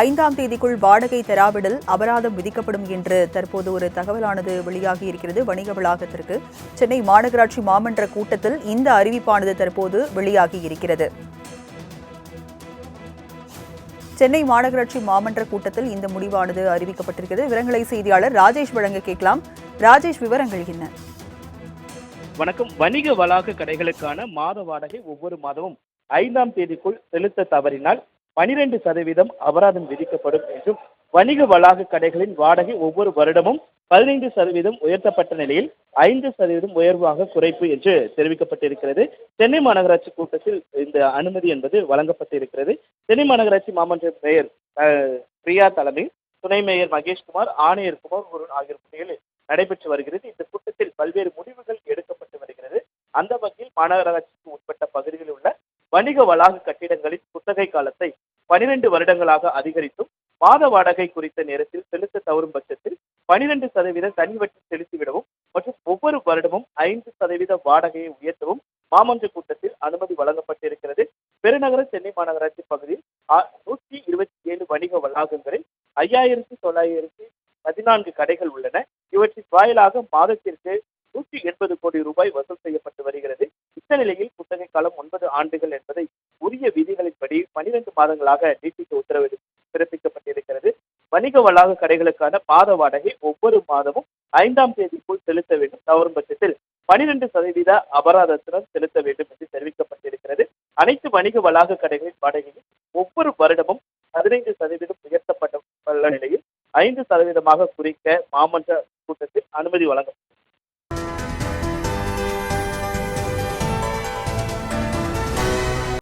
ஐந்தாம் தேதிக்குள் வாடகை தராவிடல் அபராதம் விதிக்கப்படும் என்று தற்போது ஒரு தகவலானது வெளியாகி இருக்கிறது வணிக வளாகத்திற்கு. சென்னை மாநகராட்சி மாமன்ற கூட்டத்தில் இந்த அறிவிப்பானது தற்போது வெளியாகி இருக்கிறது. சென்னை மாநகராட்சி மாமன்ற கூட்டத்தில் இந்த முடிவானது அறிவிக்கப்பட்டிருக்கிறது. விவரங்களை செய்தியாளர் ராஜேஷ் வழங்க கேட்கலாம். ராஜேஷ் விவரங்கள் என்ன? வணக்கம். வணிக வளாக கடைகளுக்கான மாத வாடகை ஒவ்வொரு மாதமும் ஐந்தாம் தேதிக்குள் செலுத்த தவறினால் பனிரெண்டு சதவீதம் அபராதம் விதிக்கப்படும் என்றும் வணிக வளாக கடைகளின் வாடகை ஒவ்வொரு வருடமும் பதினைந்து சதவீதம் உயர்த்தப்பட்ட நிலையில் ஐந்து சதவீதம் உயர்வாக குறைப்பு என்று தெரிவிக்கப்பட்டிருக்கிறது. சென்னை மாநகராட்சி கூட்டத்தில் இந்த அனுமதி என்பது வழங்கப்பட்டிருக்கிறது. சென்னை மாநகராட்சி மாமன்ற மேயர் பிரியா தலைமை துணை மேயர் மகேஷ்குமார் ஆணையர் குமார் குருன் ஆகியோர் முன்னிலையில் நடைபெற்று வருகிறது. இந்த கூட்டத்தில் பல்வேறு முடிவுகள் எடுக்கப்பட்டு வருகிறது. அந்த வகையில் மாநகராட்சிக்கு உட்பட்ட பகுதிகளில் உள்ள வணிக வளாக கட்டிடங்களின் குத்தகை காலத்தை பனிரெண்டு வருடங்களாக அதிகரித்தும் மாத வாடகை குறித்த நேரத்தில் செலுத்த தவறும் பட்சத்தில் பனிரெண்டு சதவீத தனி வட்டி செலுத்திவிடவும் மற்றும் ஒவ்வொரு வருடமும் ஐந்து சதவீத வாடகையை உயர்த்தவும் மாமன்ற கூட்டத்தில் அனுமதி வழங்கப்பட்டிருக்கிறது. பெருநகர சென்னை மாநகராட்சி பகுதியில் நூற்றி இருபத்தி ஏழு வணிக வளாகங்களில் ஐயாயிரத்தி தொள்ளாயிரத்தி பதினான்கு கடைகள் உள்ளன. இவற்றின் வாயிலாக மாதத்திற்கு நூற்றி எண்பது கோடி ரூபாய் வசூல் செய்யப்பட்டு வருகிறது. இந்த நிலையில் குத்தகை காலம் ஒன்பது ஆண்டுகள் என்பதை உரிய விதிகளின்படி பனிரெண்டு மாதங்களாக நீட்டிக்க உத்தரவு பிறப்பிக்கப்பட்டிருக்கிறது. வணிக வளாக கடைகளுக்கான மாத வாடகை ஒவ்வொரு மாதமும் ஐந்தாம் தேதிக்குள் செலுத்த வேண்டும். தவறும் பட்சத்தில் பனிரெண்டு சதவீத அபராதத்துடன் செலுத்த வேண்டும் என்று தெரிவிக்கப்பட்டிருக்கிறது. அனைத்து வணிக வளாக கடைகளின் வாடகையில் ஒவ்வொரு வருடமும் பதினைந்து சதவீதம் உயர்த்தப்பட்ட நிலையில் ஐந்து சதவீதமாக குறிக்க மாமன்ற கூட்டத்தில் அனுமதி வழங்கப்பட்டது